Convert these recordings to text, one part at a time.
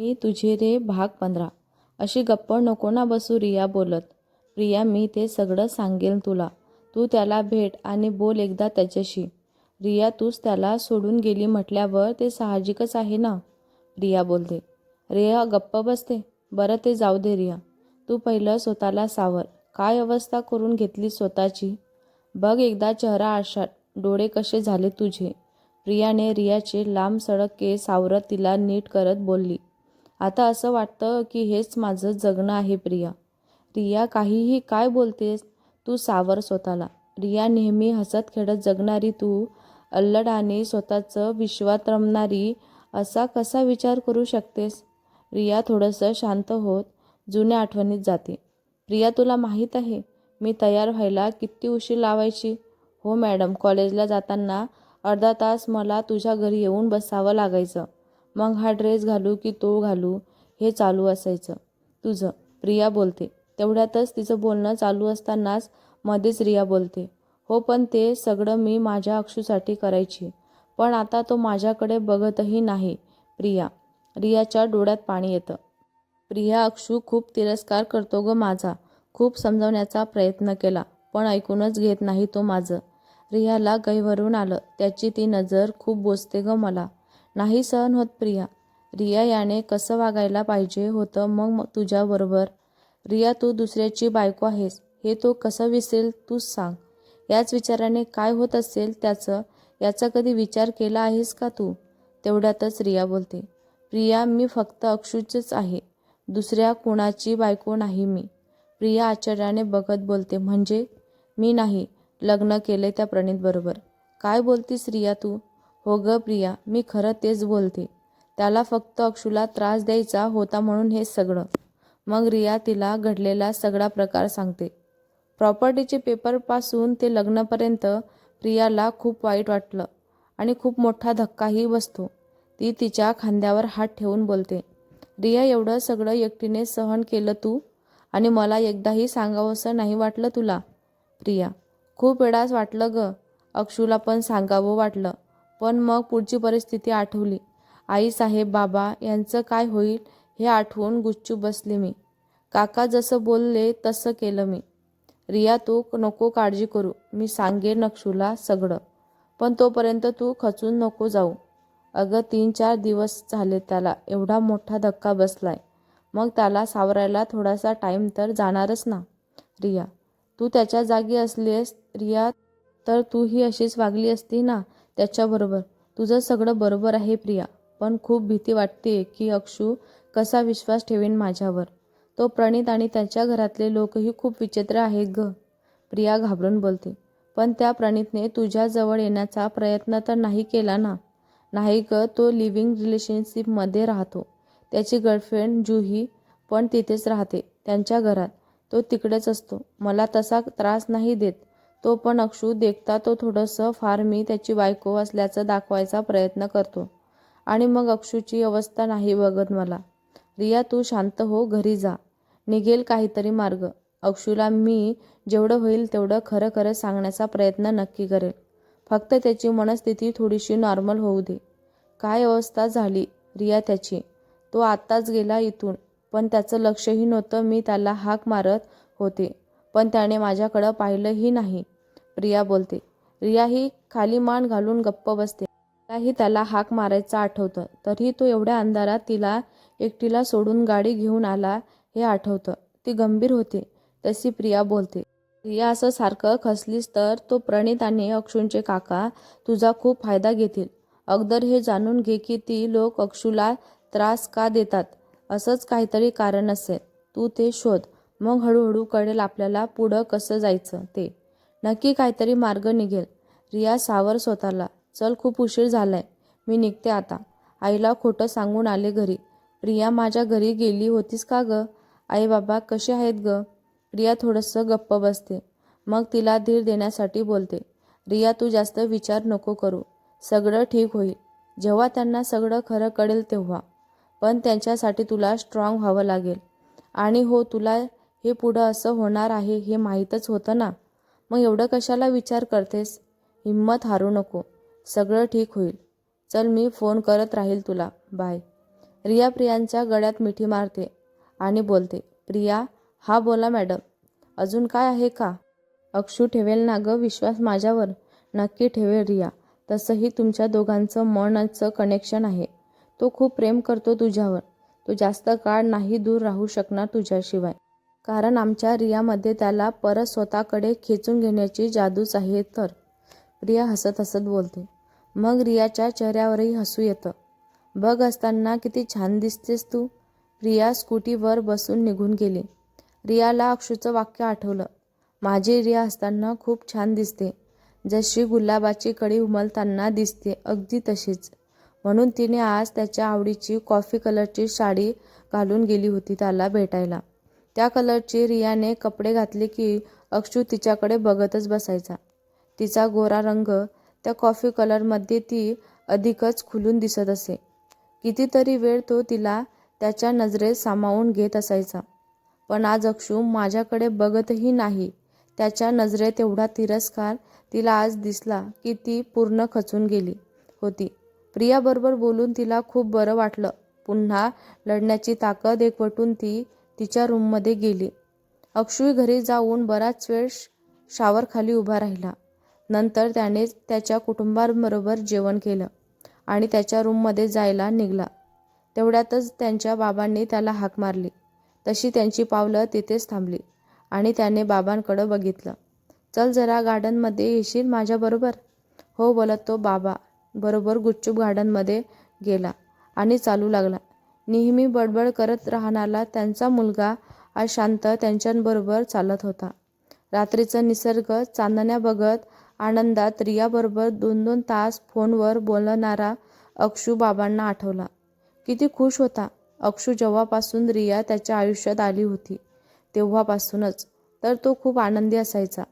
मी तुझे रे भाग पंधरा. अशी गप्प नको ना बसू रिया बोलत. प्रिया मी ते सगळं सांगेल तुला. तू त्याला भेट आणि बोल एकदा त्याच्याशी. रिया तूच त्याला सोडून गेली म्हटल्यावर ते साहजिकच आहे ना? रिया बोलते. रिया गप्प बसते. बरं ते जाऊ दे रिया. तू पहिलं स्वतःला सावर. काय अवस्था करून घेतली स्वतःची? बघ एकदा चेहरा आरशात डोळे कसे झाले तुझे? प्रियाने रियाचे लांब सडक केस सावरत तिला नीट करत बोलली. आता असं वाटतं की हेच माझं जगणं आहे प्रिया. रिया काहीही काय बोलतेस? तू सावर स्वतःला. रिया नेहमी हसत खेळत जगणारी तू अल्लड आणि स्वतःचं विश्वात रमणारी असा कसा विचार करू शकतेस? रिया थोडंसं शांत होत जुन्या आठवणीत जाते. प्रिया तुला माहीत आहे मी तयार व्हायला किती उशीर लावायची? हो मॅडम कॉलेजला जाताना अर्धा तास मला तुझ्या घरी येऊन बसावं लागायचं. मग हा ड्रेस घालू की तो घालू हे चालू असायचं. तुझं प्रिया बोलते. तेवढ्यातच तिचं बोलणं चालू असतानाच मध्येच रिया बोलते. हो पण ते सगळं मी माझ्या अक्षूसाठी करायची. पण आता तो माझ्याकडे बघतही नाही प्रिया. रियाच्या डोळ्यात पाणी येतं. प्रिया अक्षू खूप तिरस्कार करतो ग माझा. खूप समजवण्याचा प्रयत्न केला पण ऐकूनच घेत नाही तो माझं. रियाला गैवरून आलं. त्याची ती नजर खूप बोचते ग मला. नाही सहन होत प्रिया. रिया याने कसं वागायला पाहिजे होतं मग तुझ्याबरोबर? रिया तू दुसऱ्याची बायको आहेस. हे तो कसं विसरेल तूच सांग. याच विचाराने काय होत असेल त्याचं? याचा कधी विचार केला आहेस का तू? तेवढ्यातच रिया बोलते. प्रिया मी फक्त अक्षूचीच आहे. दुसऱ्या कुणाची बायको नाही मी. प्रिया आश्चर्याने बघत बोलते. म्हणजे? मी नाही. लग्न केले त्या प्रणितबरोबर. काय बोलतीस रिया तू? हो ग प्रिया मी खरं तेच बोलते. त्याला फक्त अक्षूला त्रास द्यायचा होता म्हणून हे सगळं. मग रिया तिला घडलेला सगळा प्रकार सांगते. प्रॉपर्टीचे पेपरपासून ते लग्नापर्यंत प्रियाला खूप वाईट वाटलं आणि खूप मोठा धक्काही बसतो. ती तिच्या खांद्यावर हात ठेवून बोलते रिया एवढं सगळं एकटीने सहन केलं तू? आणि मला एकदाही सांगावंसं नाही वाटलं तुला? प्रिया खूप वेळाच वाटलं ग. अक्षूला पण सांगावं वाटलं. पण मग पुढची परिस्थिती आठवली. आई साहेब बाबा यांचं काय होईल हे आठवून गुच्चू बसले मी. काका जसं बोलले तसं केलं मी. रिया तू नको काळजी करू. मी सांगेन नक्षूला सगळं. पण तोपर्यंत तू खचून नको जाऊ. अगं तीन चार दिवस झाले त्याला. एवढा मोठा धक्का बसलाय. मग त्याला सावरायला थोडासा टाईम तर जाणारच ना? रिया तू त्याच्या जागी असलीस रिया तर तू ही अशीच वागली असती ना? त्याच्याबरोबर. तुझं सगळं बरोबर आहे प्रिया. पण खूप भीती वाटते की अक्षू कसा विश्वास ठेवेन माझ्यावर. तो प्रणित आणि त्याच्या घरातले लोकही खूप विचित्र आहेत ग. प्रिया घाबरून बोलते. पण त्या प्रणितने तुझ्याजवळ येण्याचा प्रयत्न तर नाही केला ना? नाही ग तो लिव्हिंग रिलेशनशिपमध्ये राहतो. त्याची गर्लफ्रेंड जुही पण तिथेच राहते त्यांच्या घरात. तो तिकडेच असतो. मला तसा त्रास नाही देत. तो पण अक्षू देखता तो थोडंसं फार मी त्याची बायको असल्याचं दाखवायचा प्रयत्न करतो. आणि मग अक्षूची अवस्था नाही बघत मला. रिया तू शांत हो घरी जा. निघेल काहीतरी मार्ग. अक्षूला मी जेवढं होईल तेवढं खरं खरं सांगण्याचा प्रयत्न नक्की करेल. फक्त त्याची मनस्थिती थोडीशी नॉर्मल होऊ दे. काय अवस्था झाली रिया त्याची? तो आत्ताच गेला इथून. पण त्याचं लक्षही नव्हतं मी त्याला हाक मारत होते. पण त्याने माझ्याकडं पाहिलंही नाही. प्रिया बोलते रिया ही खाली मान घालून गप्प बसते. त्यालाही त्याला हाक मारायचं आठवतं. तरी तो एवढ्या अंधारात तिला एकटीला सोडून गाडी घेऊन आला हे आठवतं. ती गंभीर होते तशी प्रिया बोलते. रिया असं सारखं खसलीस तर तो प्रणित आणि अक्षूंचे काका तुझा खूप फायदा घेतील. अगदर हे जाणून घे की ती लोक अक्षूला त्रास का देतात. असंच काहीतरी कारण असेल. तू ते शोध. मग हळूहळू कळेल आपल्याला पुढं कसं जायचं ते. नक्की काहीतरी मार्ग निघेल. रिया सावर स्वतःला. चल खूप उशीर झालाय. मी निघते आता. आईला खोटं सांगून आले घरी. प्रिया माझ्या घरी गेली होतीस का ग? आई बाबा कसे आहेत ग? प्रिया थोडंसं गप्प बसते. मग तिला धीर देण्यासाठी बोलते. रिया तू जास्त विचार नको करू. सगळं ठीक होईल. जेव्हा त्यांना सगळं खरं कळेल तेव्हा. पण त्यांच्यासाठी तुला स्ट्रॉंग व्हावं लागेल. आणि हो तुला हे पुढं असं होणार आहे हे माहीतच होतं ना? मग एवढं कशाला विचार करतेस? हिंमत हारू नको. सगळं ठीक होईल. चल मी फोन करत राहील तुला. बाय. रिया प्रियांच्या गळ्यात मिठी मारते आणि बोलते प्रिया हा बोला मॅडम. अजून काय आहे का? अक्षू ठेवेल ना गं? विश्वास माझ्यावर? नक्की ठेवेल रिया. तसंही तुमच्या दोघांचं मनाचं कनेक्शन आहे. तो खूप प्रेम करतो तुझ्यावर. तो जास्त काळ नाही दूर राहू शकणार तुझ्याशिवाय. कारण आमच्या रियामध्ये त्याला परत स्वतःकडे खेचून घेण्याची जादूच आहे तर. रिया हसत हसत बोलते. मग रियाच्या चेहऱ्यावरही हसू येतं. बघ असताना किती छान दिसतेस तू. रिया स्कूटीवर बसून निघून गेली. रियाला अक्षूचं वाक्य आठवलं. माझी रिया असताना खूप छान दिसते. जशी गुलाबाची कडी उमलताना दिसते अगदी तशीच. म्हणून तिने आज त्याच्या आवडीची कॉफी कलरची साडी घालून गेली होती त्याला भेटायला. त्या कलरची रियाने कपडे घातले की अक्षू तिच्याकडे बघतच बसायचा. तिचा गोरा रंग त्या कॉफी कलरमध्ये ती अधिकच खुलून दिसत असे. कितीतरी वेळ तो तिला त्याच्या नजरेत सामावून घेत असायचा. पण आज अक्षू माझ्याकडे बघतही नाही. त्याच्या नजरेत एवढा तिरस्कार तिला आज दिसला की ती पूर्ण खचून गेली होती. प्रियाबरोबर बोलून तिला खूप बरं वाटलं. पुन्हा लढण्याची ताकद एकवटून ती तिच्या रूममध्ये गेली. अक्षू घरी जाऊन बराच वेळ शावरखाली उभा राहिला. नंतर त्याने त्याच्या कुटुंबाबरोबर जेवण केलं आणि त्याच्या रूममध्ये जायला निघाला. तेवढ्यातच त्यांच्या बाबांनी त्याला हाक मारली. तशी त्यांची पावलं तिथेच थांबली आणि त्याने बाबांकडं बघितलं. चल जरा गार्डनमध्ये येशील माझ्याबरोबर? हो बोलत तो बाबा बरोबर गुपचूप गार्डनमध्ये गेला आणि चालू लागला. नेहमी बडबड करत राहणारा त्यांचा मुलगा आज शांत त्यांच्याबरोबर चालत होता. रात्रीचा निसर्ग चांदण्या बघत आनंदात रियाबरोबर दोन दोन तास फोनवर बोलणारा अक्षू बाबांना आठवला. किती खुश होता. अक्षू जेव्हापासून रिया त्याच्या आयुष्यात आली होती तेव्हापासूनच. तर तो खूप आनंदी असायचा.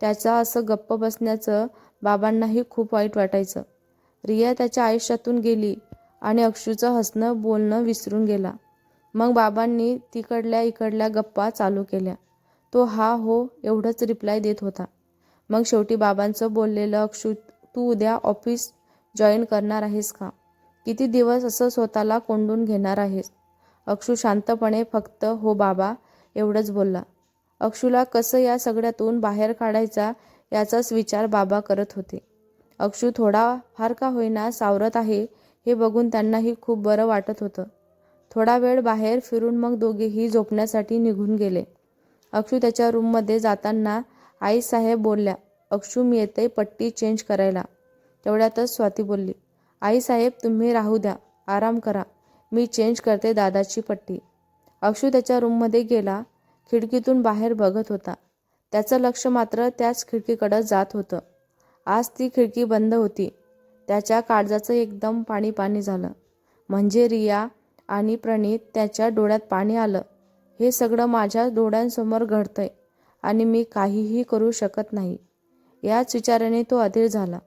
त्याचा असं गप्प बसण्याचं बाबांनाही खूप वाईट वाटायचं. रिया त्याच्या आयुष्यातून गेली आणि अक्षूचं हसणं बोलणं विसरून गेला. मग बाबांनी तिकडल्या इकडल्या गप्पा चालू केल्या. तो हा हो एवढंच रिप्लाय देत होता. मग शेवटी बाबांचं बोललेलं अक्षू तू उद्या ऑफिस जॉईन करणार आहेस का? किती दिवस असं स्वतःला कोंडून घेणार आहेस? अक्षू शांतपणे फक्त हो बाबा एवढंच बोलला. अक्षूला कसं या सगळ्यातून बाहेर काढायचा याचाच विचार बाबा करत होते. अक्षू थोडा फार का होईना सावरत आहे हे बघून त्यांनाही खूप बरं वाटत होतं. थोडा वेळ बाहेर फिरून मग दोघेही झोपण्यासाठी निघून गेले. अक्षू त्याच्या रूममध्ये जाताना आईसाहेब बोलल्या अक्षू मी येते पट्टी चेंज करायला. तेवढ्यातच स्वाती बोलली आईसाहेब तुम्ही राहू द्या आराम करा मी चेंज करते दादाची पट्टी. अक्षू त्याच्या रूममध्ये गेला खिडकीतून बाहेर बघत होता. त्याचं लक्ष मात्र त्याच खिडकीकडं जात होतं. आज ती खिडकी बंद होती. त्याच्या काळजाचं एकदम पाणी पाणी झालं. म्हणजे रिया आणि प्रणीत त्याच्या डोळ्यात पाणी आलं. हे सगळं माझ्या डोळ्यांसमोर घडतंय आणि मी काहीही करू शकत नाही. याच विचाराने तो अधीर झाला.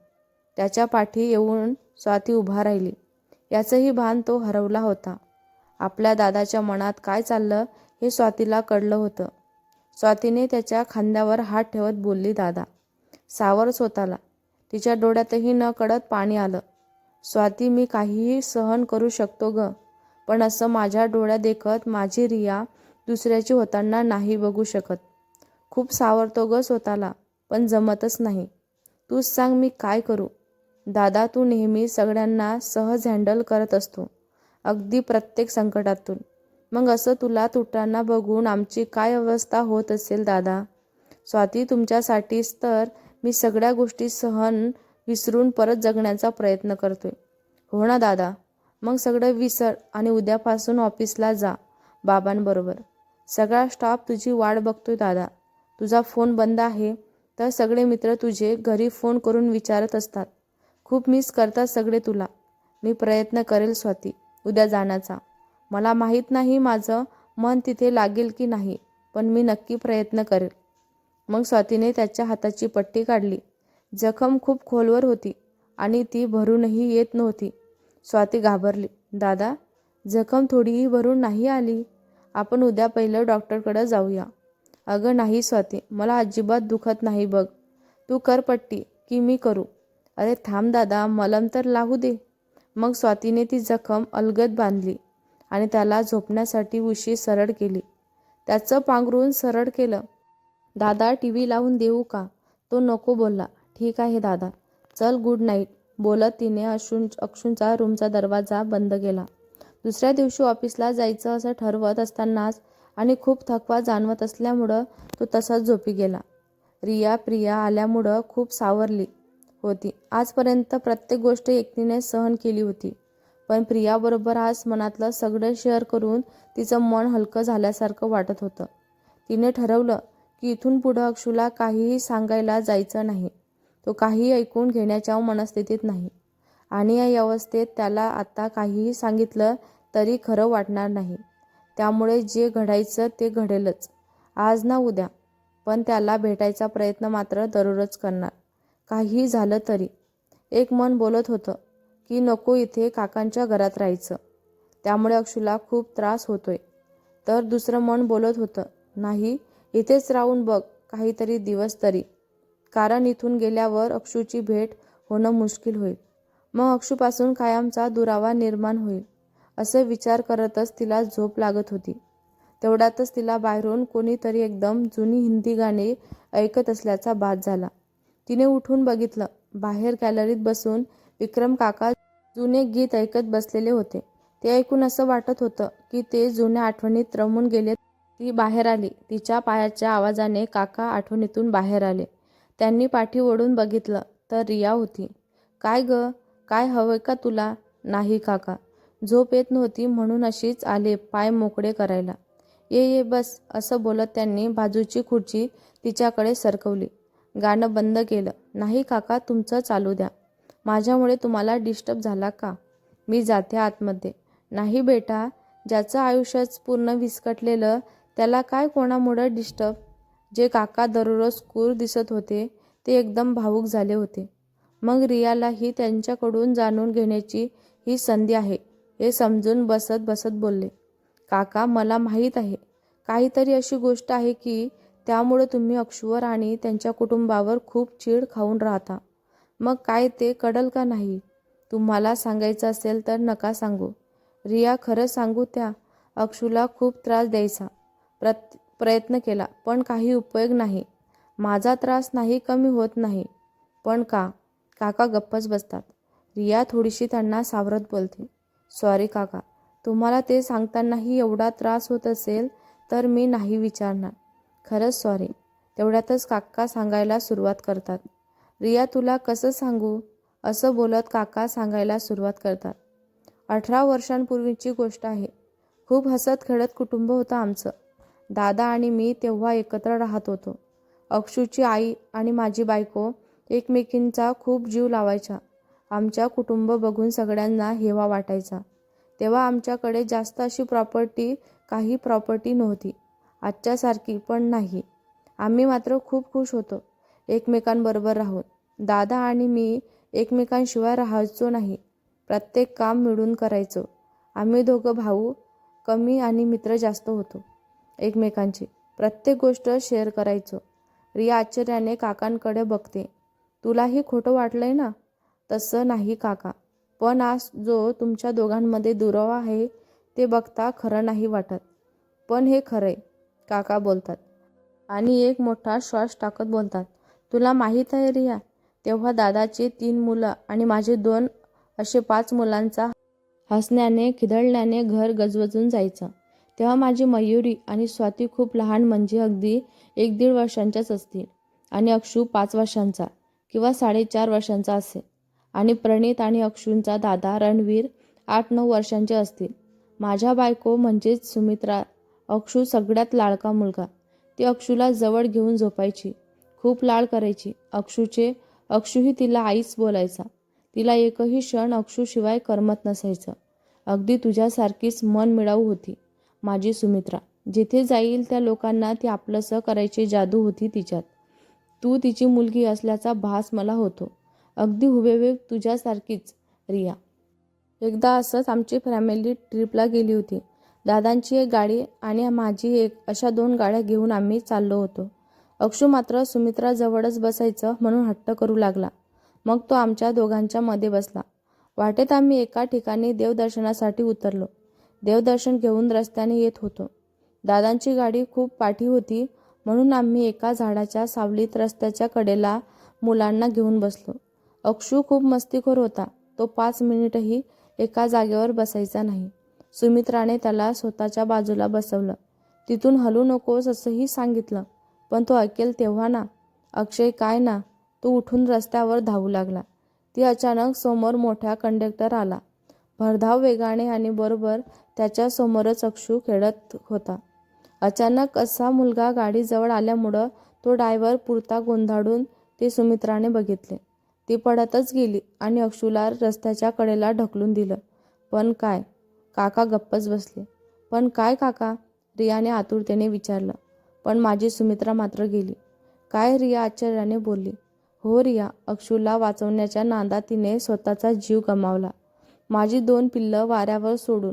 त्याच्या पाठी येऊन स्वाती उभा राहिली. याचंही भान तो हरवला होता. आपल्या दादाच्या मनात काय चाललं हे स्वातीला कळलं होतं. स्वातीने त्याच्या खांद्यावर हात ठेवत बोलली दादा सावर स्वतःला. तिच्या डोळ्यातही न कळत पाणी आलं. स्वाती मी काहीही सहन करू शकतो ग पण असं माझ्या डोळ्यात देखत माझी रिया दुसऱ्याची होताना नाही बघू शकत. खूप सावरतो ग स्वतःला पण जमतच नाही. तूच सांग मी काय करू? दादा तू नेहमी सगळ्यांना सहज हँडल करत असतो अगदी प्रत्येक संकटातून. मग असं तुला तुटताना बघून आमची काय अवस्था होत असेल दादा? स्वाती तुमच्यासाठीच तर मी सगळ्या गोष्टी सहन विसरून परत जगण्याचा प्रयत्न करतोय. हो ना दादा? मग सगळं विसर आणि उद्यापासून ऑफिसला जा बाबांबरोबर. सगळा स्टाफ तुझी वाट बघतोय दादा. तुझा फोन बंद आहे तर सगळे मित्र तुझे घरी फोन करून विचारत असतात. खूप मिस करतात सगळे तुला. मी प्रयत्न करेल स्वाती उद्या जाण्याचा. मला माहीत नाही माझं मन तिथे लागेल की नाही पण मी नक्की प्रयत्न करेल. मग स्वातीने त्याच्या हाताची पट्टी काढली. जखम खूप खोलवर होती आणि ती भरूनही येत नव्हती. स्वाती घाबरली. दादा जखम थोडीही भरून नाही आली. आपण उद्या पहिलं डॉक्टरकडं जाऊया. अगं नाही स्वाती. मला अजिबात दुखत नाही बघ. तू कर पट्टी की मी करू. अरे थांब दादा मलम तर लावू दे. मग स्वातीने ती जखम अलगद बांधली आणि त्याला झोपण्यासाठी उशी सरळ केली. त्याचं पांघरून सरळ केलं. दादा टी व्ही लावून देऊ का? तो नको बोलला. ठीक आहे दादा. चल गुड नाईट बोलत तिने अशुन अक्षूंचा रूमचा दरवाजा बंद केला. दुसऱ्या दिवशी ऑफिसला जायचं असं ठरवत असतानाच आणि खूप थकवा जाणवत असल्यामुळं तो तसाच झोपी गेला. रिया प्रिया आल्यामुळं खूप सावरली होती. आजपर्यंत प्रत्येक गोष्ट एकटीने सहन केली होती. पण प्रियाबरोबर आज मनातलं सगळं शेअर करून तिचं मन हलकं झाल्यासारखं वाटत होतं. तिने ठरवलं की इथून पुढं अक्षूला काहीही सांगायला जायचं नाही. तो काही ऐकून घेण्याच्या मनस्थितीत नाही. आणि या अवस्थेत त्याला आता काहीही सांगितलं तरी खरं वाटणार नाही. त्यामुळे जे घडायचं ते घडेलच. आज ना उद्या. पण त्याला भेटायचा प्रयत्न मात्र दररोज करणार. काहीही झालं तरी. एक मन बोलत होतं की नको इथे काकांच्या घरात राहायचं. त्यामुळे अक्षूला खूप त्रास होतोय. तर दुसरं मन बोलत होतं नाही इथेच राहून बघ काहीतरी दिवस तरी. कारण इथून गेल्यावर अक्षूची भेट होणं मुश्किल होईल. मग अक्षूपासून कायमचा दुरावा निर्माण होईल असे विचार करतच तिला झोप लागत होती. तेवढ्यातच तिला बाहेरून कोणीतरी एकदम जुनी हिंदी गाणी ऐकत असल्याचा बाद झाला. तिने उठून बघितलं बाहेर गॅलरीत बसून विक्रम काका जुने गीत ऐकत बसलेले होते. ते ऐकून असं वाटत होतं की ते जुन्या आठवणीत रमून गेले ती बाहेर आली. तिच्या पायाच्या आवाजाने काका आठवणीतून बाहेर आले. त्यांनी पाठी ओढून बघितलं तर रिया होती. काय ग? काय हवंय का तुला? नाही काका. झोप येत नव्हती म्हणून अशीच आले पाय मोकळे करायला. ये ये बस असं बोलत त्यांनी बाजूची खुर्ची तिच्याकडे सरकवली. गाणं बंद केलं. नाही काका तुमचं चालू द्या. माझ्यामुळे तुम्हाला डिस्टर्ब झाला का? मी जाते आतमध्ये. नाही बेटा ज्याचं आयुष्यच पूर्ण विस्कटलेलं त्याला काय कोणामुळं डिस्टर्ब जे काका दररोज कूर दिसत होते ते एकदम भावूक झाले होते. मग रियालाही त्यांच्याकडून जाणून घेण्याची ही संधी आहे हे समजून बसत बसत बोलले. काका मला माहीत आहे. काहीतरी अशी गोष्ट आहे की त्यामुळे तुम्ही अक्षुवर आणि त्यांच्या कुटुंबावर खूप चीड खाऊन राहता. मग काय ते कडल का नाही? तुम्हाला सांगायचं असेल तर नका सांगू. रिया खरं सांगू त्या अक्षूला खूप त्रास द्यायचा. प्रत प्रयत्न केला पण काही उपयोग नाही. माझा त्रास नाही कमी होत नाही. पण का? काका गप्पच बसतात. रिया थोडीशी त्यांना सावरत बोलते. सॉरी काका तुम्हाला ते सांगतानाही एवढा त्रास होत असेल तर मी नाही विचारणार. खरंच सॉरी तेवढ्यातच काका सांगायला सुरुवात करतात. रिया तुला कसं सांगू? असं बोलत काका सांगायला सुरुवात करतात. अठरा वर्षांपूर्वीची गोष्ट आहे. खूप हसत खेळत कुटुंब होतं आमचं. दादा आणि मी तेव्हा एकत्र राहत होतो. अक्षूची आई आणि माझी बायको एकमेकींचा खूप जीव लावायचा आमच्या कुटुंब बघून सगळ्यांना हेवा वाटायचा. तेव्हा आमच्याकडे जास्त अशी प्रॉपर्टी काही प्रॉपर्टी नव्हती. आजच्यासारखी पण नाही. आम्ही मात्र खूप खुश होतो एकमेकांबरोबर राहून. दादा आणि मी एकमेकांशिवाय राहायचो नाही. प्रत्येक काम मिळून करायचो. आम्ही दोघं भाऊ कमी आणि मित्र जास्त होतो. एकमेकांची. प्रत्येक गोष्ट शेअर करायचो. रिया आश्चर्याने काकांकडे बघते. तुलाही खोटं वाटलंय ना? तसं नाही काका. पण आज जो तुमच्या दोघांमध्ये दुरावा आहे ते बघता खरं नाही वाटत. पण हे खरंय काका बोलतात. आणि एक मोठा श्वास टाकत बोलतात. तुला माहीत आहे रिया तेव्हा दादाची तीन मुलं आणि माझे दोन असे पाच मुलांचा हसण्याने खिदळण्याने घर गजबजून जायचं. तेव्हा माझी मयुरी आणि स्वाती खूप लहान म्हणजे अगदी एक दीड वर्षांच्याच असतील. आणि अक्षू पाच वर्षांचा किंवा साडेचार वर्षांचा असेल. आणि प्रणित आणि अक्षूंचा दादा रणवीर आठ नऊ वर्षांचे असतील. माझ्या बायको म्हणजेच सुमित्रा अक्षू सगळ्यात लाडका मुलगा. ती अक्षूला जवळ घेऊन झोपायची. खूप लाड करायची. अक्षूचे अक्षूही तिला आईच बोलायचा. तिला एकही क्षण अक्षूशिवाय करमत नसायचं. अगदी तुझ्यासारखीच मन मिळाऊ होती. माझी सुमित्रा. जिथे जाईल त्या लोकांना ती आपलंसं करायची जादू होती तिच्यात. तू तिची मुलगी असल्याचा भास मला होतो. अगदी हुबेहूब तुझ्यासारखीच रिया. एकदा असंच आमची फॅमिली ट्रिपला गेली होती. दादांची एक गाडी आणि माझी एक अशा दोन गाड्या घेऊन आम्ही चाललो होतो. अक्षू मात्र सुमित्राजवळच बसायचं म्हणून हट्ट करू लागला. मग तो आमच्या दोघांच्या मध्ये बसला. वाटेत आम्ही एका ठिकाणी देवदर्शनासाठी उतरलो. देवदर्शन घेऊन रस्त्याने येत होतो. दादांची गाडी खूप पाठी होती म्हणून आम्ही एका झाडाच्या सावलीत रस्त्याच्या कडेला मुलांना घेऊन बसलो. अक्षू खूप मस्तीखोर होता. तो पाच मिनिटही एका जागेवर बसायचा नाही. सुमित्राने त्याला स्वतःच्या बाजूला बसवलं. तिथून हलू नकोस असंही सांगितलं पण तो ऐकेल तेव्हा ना. अक्षय काय ना? तो उठून रस्त्यावर धावू लागला. ती अचानक समोर मोठा कंडक्टर आला. भरधाव वेगाने आणि बरोबर त्याच्यासमोरच अक्षू खेळत होता. अचानक असा मुलगा गाडीजवळ आल्यामुळं तो डायव्हर पुरता गोंधाडून ते सुमित्राने बघितले. ती पडतच गेली आणि अक्षूला रस्त्याच्या कडेला ढकलून दिलं. पण काय काका गप्पच बसले. पण काय काका रियाने आतुरतेने विचारलं. पण माझी सुमित्रा मात्र गेली काय? रिया आश्चर्याने बोलली. हो रिया अक्षूला वाचवण्याच्या नांदा तिने स्वतःचा जीव गमावला. माझी दोन पिल्लं वाऱ्यावर सोडून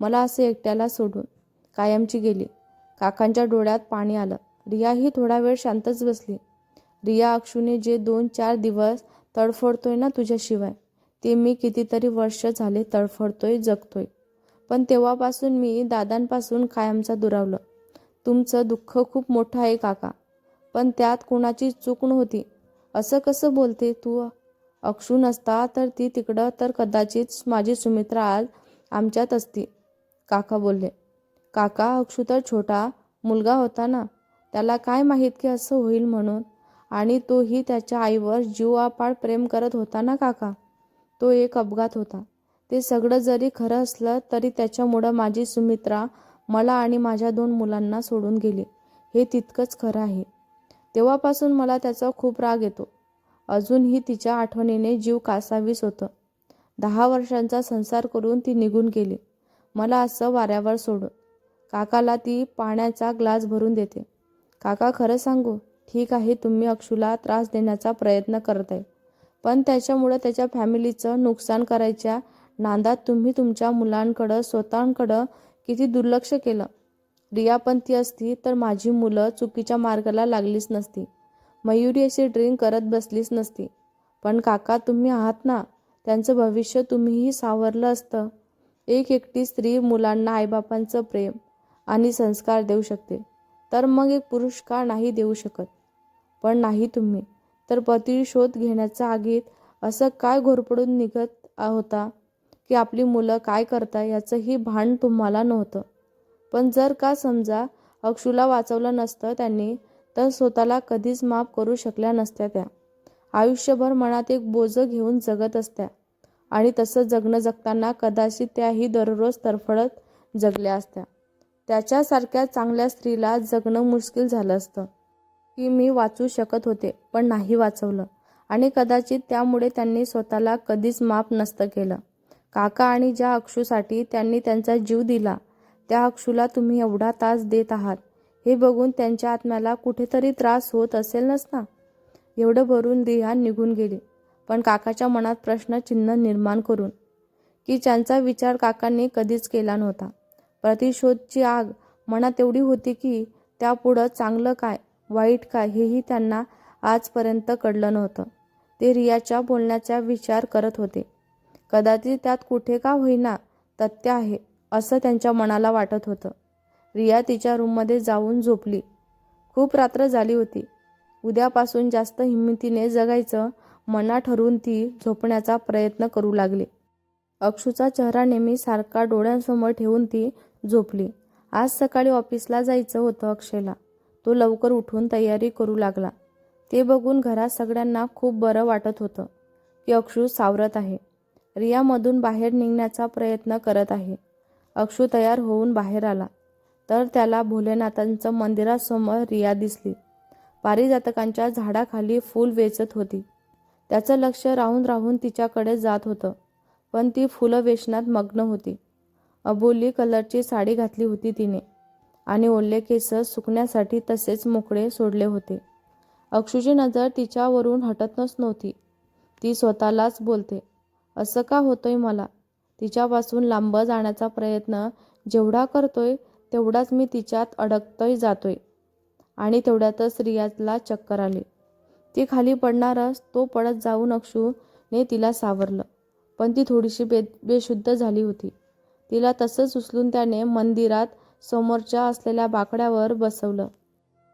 मला असे एकट्याला सोडून कायमची गेली. काकांच्या डोळ्यात पाणी आलं. रिया ही थोडा वेळ शांतच बसली. रिया अक्षूने जे दोन चार दिवस तडफडतोय ना तुझ्याशिवाय ते मी कितीतरी वर्ष झाले तडफडतोय जगतोय. पण तेव्हापासून मी दादांपासून कायमचा दुरावलं. तुमचं दुःख खूप मोठं आहे काका. पण त्यात कुणाची चूक नव्हती. असं कसं बोलते तू? अक्षू नसता तर ती तिकडं तर कदाचित माझी सुमित्रा आज आमच्यात असती काका बोलले. काका अक्षू तर छोटा मुलगा होता ना त्याला काय माहीत की असं होईल म्हणून. आणि तोही त्याच्या आईवर जीवापाड प्रेम करत होता ना काका? तो एक अपघात होता. ते सगळं जरी खरं असलं तरी त्याच्यामुळं माझी सुमित्रा मला आणि माझ्या दोन मुलांना सोडून गेली. हे तितकंच खरं आहे. तेव्हापासून मला त्याचा खूप राग येतो. अजूनही तिच्या आठवणीने जीव कासावीस होतं. दहा वर्षांचा संसार करून ती निघून गेली. मला असं वाऱ्यावर सोडून काकाला ती पाण्याचा ग्लास भरून देते. काका खरं सांगू? ठीक आहे तुम्ही अक्षूला त्रास देण्याचा प्रयत्न करत आहे पण त्याच्यामुळं त्याच्या फॅमिलीचं नुकसान करायच्या नांदात तुम्ही तुमच्या मुलांकडं स्वतःकडं किती दुर्लक्ष केलं. रिया पण ती असती तर माझी मुलं चुकीच्या मार्गाला लागलीच नसती. मयुरी अशी ड्रिंक करत बसलीच नसती. पण काका तुम्ही आहात ना त्यांचं भविष्य तुम्हीही सावरलं असतं. एक एकटी स्त्री मुलांना आईबापांचं प्रेम आणि संस्कार देऊ शकते. तर मग एक पुरुष का नाही देऊ शकत? पण नाही तुम्ही तर पती शोध घेण्याच्या आगीत असं काय घोरपडून निघत होता की आपली मुलं काय करता याचंही भान तुम्हाला नव्हतं. पण जर का समजा अक्षूला वाचवलं नसतं त्यांनी तर स्वतःला कधीच माफ करू शकल्या नसत्या त्या. आयुष्यभर मनात एक बोजं घेऊन जगत असत्या. आणि तसं जगणं जगताना कदाचित त्याही दररोज तरफडत जगल्या असत्या. त्याच्यासारख्या चांगल्या स्त्रीला जगणं मुश्किल झालं असतं. की मी वाचू शकत होते पण नाही वाचवलं. आणि कदाचित त्यामुळे त्यांनी स्वतःला कधीच माफ नसतं केलं. काका आणि ज्या अक्षूसाठी त्यांनी त्यांचा जीव दिला त्या अक्षूला तुम्ही एवढा तास देत आहात. हे बघून त्यांच्या आत्म्याला कुठेतरी त्रास होत असेल ना एवढं भरून रिहान निघून गेली. पण काकाच्या मनात प्रश्नचिन्ह निर्माण करून की ज्यांचा विचार काकांनी कधीच केला नव्हता. प्रतिशोधची आग मनात एवढी होती की त्यापुढं चांगलं काय वाईट काय हेही त्यांना आजपर्यंत कळलं नव्हतं. ते रियाच्या बोलण्याचा विचार करत होते. कदाचित त्यात कुठे का होईना तथ्य आहे असं त्यांच्या मनाला वाटत होतं. रिया तिच्या रूममध्ये जाऊन झोपली. खूप रात्र झाली होती. उद्यापासून जास्त हिंमतीने जगायचं मना ठरवून ती झोपण्याचा प्रयत्न करू लागली. अक्षूचा चेहरा नेहमी सारखा डोळ्यांसमोर ठेवून ती झोपली. आज सकाळी ऑफिसला जायचं होतं अक्षयला. तो लवकर उठून तयारी करू लागला. ते बघून घरात सगळ्यांना खूप बरं वाटत होतं की अक्षू सावरत आहे. रियामधून बाहेर निघण्याचा प्रयत्न करत आहे. अक्षू तयार होऊन बाहेर आला. तर त्याला भोलेनाथांचं मंदिरासमोर रिया दिसली. पारिजातकांच्या झाडाखाली फूल वेचत होती. त्याचं लक्ष राहून राहून तिच्याकडे जात होतं पण ती फुलं वेचण्यात मग्न होती. अबोली कलरची साडी घातली होती तिने आणि ओल्ले केस सुकण्यासाठी तसेच मोकळे सोडले होते. अक्षूची नजर तिच्यावरून हटतच नव्हती. ती स्वतःलाच बोलते असं का होतोय मला? तिच्यापासून लांब जाण्याचा प्रयत्न जेवढा करतोय तेवढाच मी तिच्यात अडकतोय जातोय. आणि तेवढ्यातच रियाजला चक्कर आली. ती खाली पडणारच तो पडत जाऊन अक्षूने तिला सावरलं. पण ती थोडीशी बे बेशुद्ध झाली होती. तिला तसंच उचलून त्याने मंदिरात समोरच्या असलेल्या बाकड्यावर बसवलं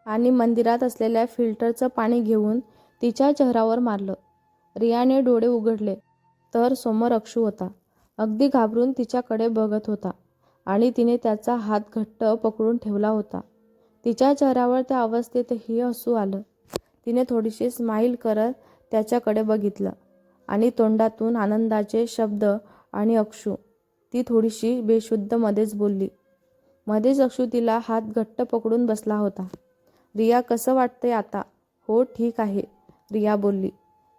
आणि मंदिरात असलेल्या फिल्टरचं पाणी घेऊन तिच्या चेहऱ्यावर मारलं. रियाने डोळे उघडले तर समोर अक्षू होता. अगदी घाबरून तिच्याकडे बघत होता. आणि तिने त्याचा हात घट्ट पकडून ठेवला होता. तिच्या चेहऱ्यावर त्या अवस्थेतही हसू आलं. तिने थोडीशी स्माईल करत त्याच्याकडे बघितलं आणि तोंडातून आनंदाचे शब्द आणि अक्षू. ती थोडीशी बेशुद्ध मध्येच बोलली. मध्येच अक्षू तिला हात घट्ट पकडून बसला होता. रिया कसं वाटतंय आता? हो ठीक आहे रिया बोलली.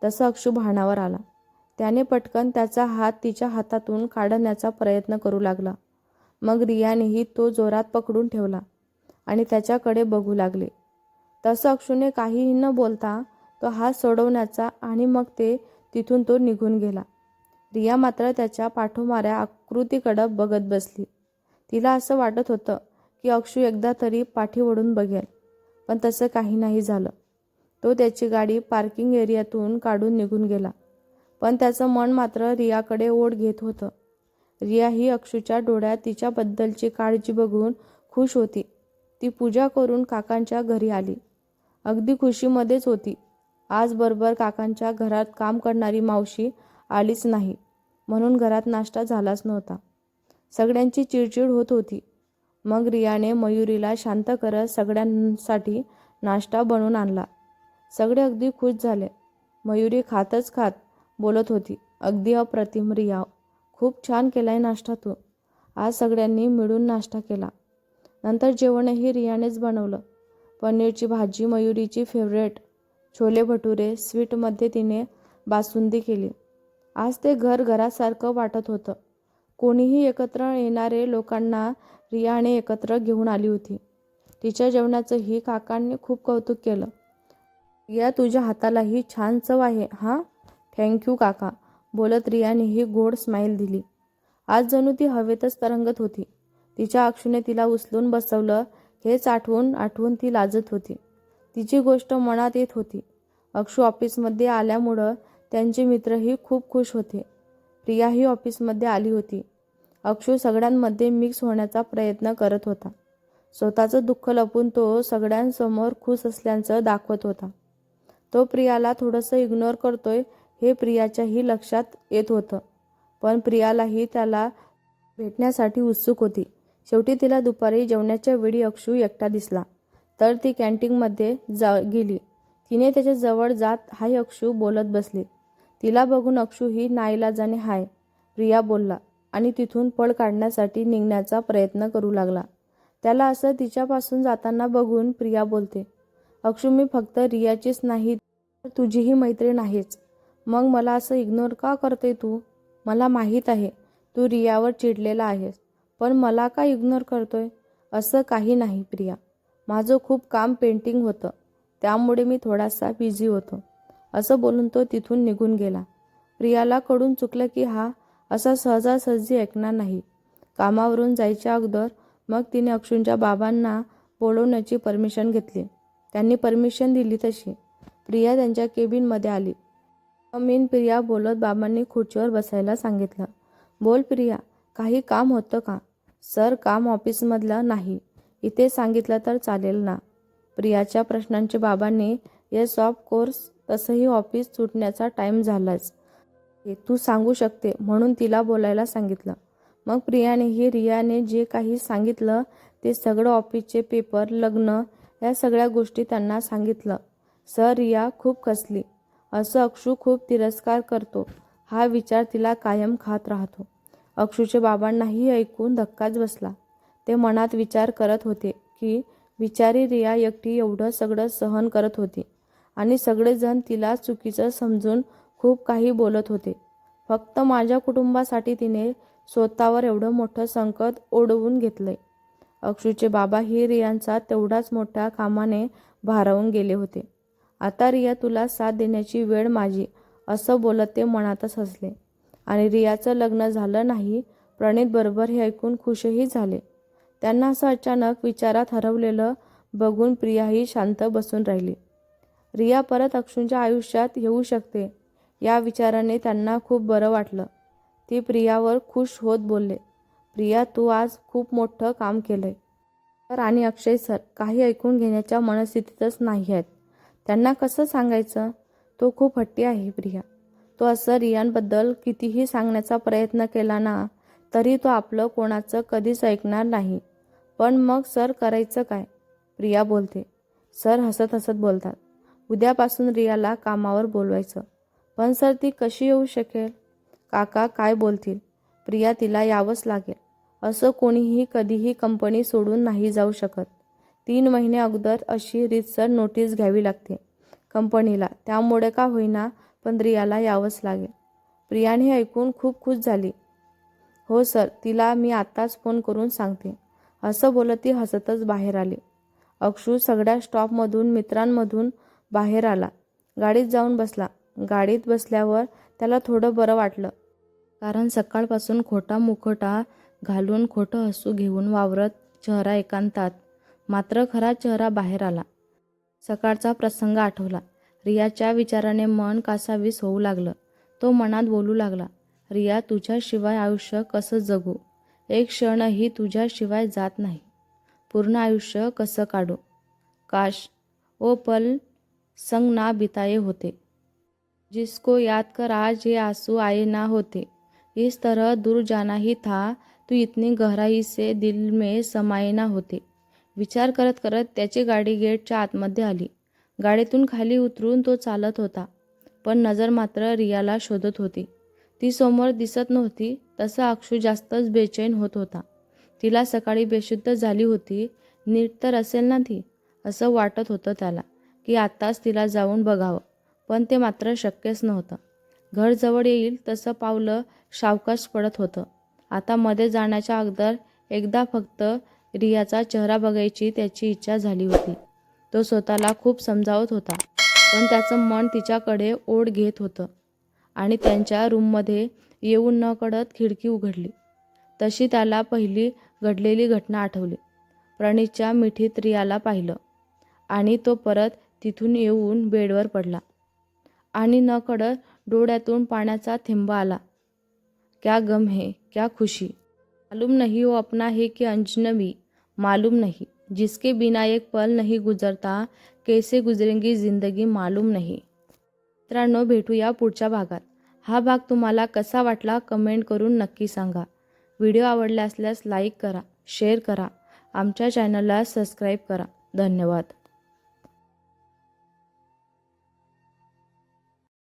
तसं अक्षू भानावर आला. त्याने पटकन त्याचा हात तिच्या हातातून काढण्याचा प्रयत्न करू लागला. मग रियानेही तो जोरात पकडून ठेवला आणि त्याच्याकडे बघू लागले. तसं अक्षूने काहीही न बोलता तो हात सोडवण्याचा आणि मग ते तिथून तो निघून गेला. रिया मात्र त्याच्या पाठोमाऱ्या आकृतीकडं बघत बसली. तिला असं वाटत होतं की अक्षू एकदा तरी पाठी वळून बघेल पण तसं काही नाही झालं. तो त्याची गाडी पार्किंग एरियातून काढून निघून गेला पण त्याचं मन मात्र रियाकडे ओढ घेत होतं. रिया ही अक्षूच्या डोळ्यात तिच्याबद्दलची काळजी बघून खुश होती. ती पूजा करून काकांच्या घरी आली. अगदी खुशीमध्येच होती. आज बरोबर काकांच्या घरात काम करणारी मावशी आलीच नाही. म्हणून घरात नाश्ता झालाच नव्हता. सगळ्यांची चिडचिड होत होती. मग रियाने मयुरीला शांत करत सगळ्यांसाठी नाश्ता बनवून आणला. सगळे अगदी खुश झाले. मयुरी खातच खात बोलत होती. अगदी अप्रतिम रिया. खूप छान केला आहे नाश्ता तू. आज सगळ्यांनी मिळून नाश्ता केला. नंतर जेवणही रियानेच बनवलं. पनीरची भाजी मयुरीची फेवरेट छोले भटुरे स्वीटमध्ये तिने बासुंदी केली. आज ते घर घरासारखं वाटत होतं. कोणीही एकत्र येणारे लोकांना रियाने एकत्र घेऊन आली होती. तिच्या जेवणाचंही काकांनी खूप कौतुक केलं. रिया तुझ्या हातालाही छान चव आहे हां? थँक्यू काका. बोलत रियानेही गोड स्माईल दिली. आज जणू ती हवेतच तरंगत होती. तिच्या अक्षूने तिला उचलून बसवलं हेच आठवून आठवून ती लाजत होती. तिची गोष्ट मनात येत होती. अक्षू ऑफिसमध्ये आल्यामुळं त्यांचे मित्रही खूप खुश होते. प्रियाही ऑफिसमध्ये आली होती. अक्षू सगळ्यांमध्ये मिक्स होण्याचा प्रयत्न करत होता. स्वतःचं दुःख लपून तो सगळ्यांसमोर खुश असल्याचं दाखवत होता. तो प्रियाला थोडंसं इग्नोर करतोय हे प्रियाच्याही लक्षात येत होतं. पण प्रियालाही त्याला भेटण्यासाठी उत्सुक होती. शेवटी तिला दुपारी जेवणाच्या वेळी अक्षू एकटा दिसला. तर ती कॅन्टीनमध्ये जा गेली. तिने त्याच्याजवळ जात हाय अक्षू बोलत बसली. तिला बघून अक्षू ही नाईलाजाने हाय. प्रिया बोलला आणि तिथून पळ काढण्यासाठी निघण्याचा प्रयत्न करू लागला. त्याला असं तिच्यापासून जाताना बघून प्रिया बोलते अक्षू मी फक्त रियाचीच नाही तर तुझीही मैत्रीण आहेच. मग मला असं इग्नोर का करते तू? मला माहीत आहे तू रियावर चिडलेला आहेस पण मला का इग्नोर करतोय? असं काही नाही प्रिया. माझं खूप काम पेंटिंग होतं. त्यामुळे मी थोडासा बिझी होतो. असं बोलून तो तिथून निघून गेला. प्रियाला कडून चुकलं की हा असा सहजासहजी ऐकणार नाही. कामावरून जायच्या अगोदर मग तिने अक्षूंच्या बाबांना बोलवण्याची परमिशन घेतली. त्यांनी परमिशन दिली तशी. प्रिया त्यांच्या केबिनमध्ये आली. मीन प्रिया बोलत बाबांनी खुर्चीवर बसायला सांगितलं. बोल प्रिया काही काम होतं का? सर काम ऑफिसमधलं नाही. इथे सांगितलं तर चालेल ना? प्रियाच्या प्रश्नांचे बाबांनी येस ऑफ कोर्स तसंही ऑफिस सुटण्याचा टाईम झालाच. हे तू सांगू शकते म्हणून तिला बोलायला सांगितलं. मग प्रियानेही रियाने जे काही सांगितलं ते सगळं ऑफिसचे पेपर लग्न या सगळ्या गोष्टी त्यांना सांगितलं. सर रिया खूप कसली असं अक्षू खूप तिरस्कार करतो. हा विचार तिला कायम खात राहतो. अक्षूच्या बाबांनाही ऐकून धक्काच बसला. ते मनात विचार करत होते की विचारी रिया एकटी एवढं सगळं सहन करत होती आणि सगळेजण तिला चुकीचं समजून खूप काही बोलत होते. फक्त माझ्या कुटुंबासाठी तिने स्वतःवर एवढं मोठं संकट ओढवून घेतलंय. अक्षूचे बाबा ही रियांचा तेवढाच मोठ्या कामाने भारावून गेले होते. आता रिया तुला साथ देण्याची वेळ माझी असं बोलत ते मनातच हसले. आणि रियाचं लग्न झालं नाही प्रणित बरोबर हे ऐकून खुशही झाले. त्यांना असं अचानक विचारात हरवलेलं बघून प्रियाही शांत बसून राहिली. रिया परत अक्षूंच्या आयुष्यात येऊ शकते या विचाराने त्यांना खूप बरं वाटलं. ती प्रियावर खुश होत बोलले प्रिया तू आज खूप मोठं काम केलंय. तर आणि अक्षय सर काही ऐकून घेण्याच्या मनस्थितीतच नाही आहेत. त्यांना कसं सांगायचं? तो खूप हट्टी आहे प्रिया. तो असं रियांबद्दल कितीही सांगण्याचा प्रयत्न केला ना तरी तो आपलं कोणाचं कधीच ऐकणार नाही. पण मग सर करायचं काय? प्रिया बोलते. सर हसत हसत बोलतात. उद्यापासून रियाला कामावर बोलवायचं. पण सर ती कशी येऊ शकेल? काका काय बोलतील? प्रिया तिला यावंच लागेल. असं कोणीही कधीही कंपनी सोडून नाही जाऊ शकत. तीन महिने अगोदर अशी रीतसर नोटीस घ्यावी लागते कंपनीला. त्यामुळे का होईना पण रियाला यावंच लागेल. प्रियाने ऐकून खूप खुश झाली. हो सर तिला मी आत्ताच फोन करून सांगते. असं बोलत ती हसतच बाहेर आली. अक्षू सगळ्या स्टॉपमधून मित्रांमधून बाहेर आला. गाडीत जाऊन बसला. गाडीत बसल्यावर त्याला थोडं बरं वाटलं. कारण सकाळपासून खोटा मुखोटा घालून खोटं हसू घेऊन वावरत चेहरा एकांतात मात्र खरा चेहरा बाहेर आला. सकाळचा प्रसंग आठवला. रियाच्या विचाराने मन कासावीस होऊ लागलं. तो मनात बोलू लागला रिया तुझ्याशिवाय आयुष्य कसं जगू? एक क्षणही तुझ्याशिवाय जात नाही. पूर्ण आयुष्य कसं काढू? काश. ओ पल संग ना बिताये होते. जिसको याद कर आज ये आंसू आए ना होते. इस तरह दूर जाना ही था. तू इतनी गहराई से दिल में समाये ना होते. विचार करत करत त्याची गाडी गेटच्या आतमध्ये आली. गाडीतून खाली उतरून तो चालत होता पण नजर मात्र रियाला शोधत होती. ती समोर दिसत नव्हती तसं अक्षू जास्तच बेचैन होत होता. तिला सकाळी बेशुद्ध झाली होती नीट तर असेल ना ती? असं वाटत होतं त्याला की आत्ताच तिला जाऊन बघावं पण ते मात्र शक्यच नव्हतं. घरजवळ येईल तसं पावलं सावकाश पडत होतं. आता मध्ये जाण्याच्या अगोदर एकदा फक्त रियाचा चेहरा बघायची त्याची इच्छा झाली होती. तो स्वतःला खूप समजावत होता पण त्याचं मन तिच्याकडे ओढ घेत होतं आणि त्यांच्या रूममध्ये येऊन न कळत खिडकी उघडली. तशी त्याला पहिली घडलेली घटना आठवली. प्रणीतच्या मिठीत रियाला पाहिलं आणि तो परत तिथून येऊन बेडवर पडला आणि न कळत डोळ्यातून पाण्याचा थेंब आला. क्या गम है क्या खुशी. मालूम नहीं वो अपना है कि अजनबी। मालूम नहीं जिसके बिना एक पल नहीं गुजरता कैसे गुजरेंगी जिंदगी मालूम नहीं। मित्रांनो भेटूया पुढच्या भागात. हा भाग तुम्हाला कसा वाटला कमेंट करून नक्की सांगा. व्हिडिओ आवडला असल्यास लाईक करा शेअर करा. आमच्या चॅनलला सबस्क्राईब करा. धन्यवाद.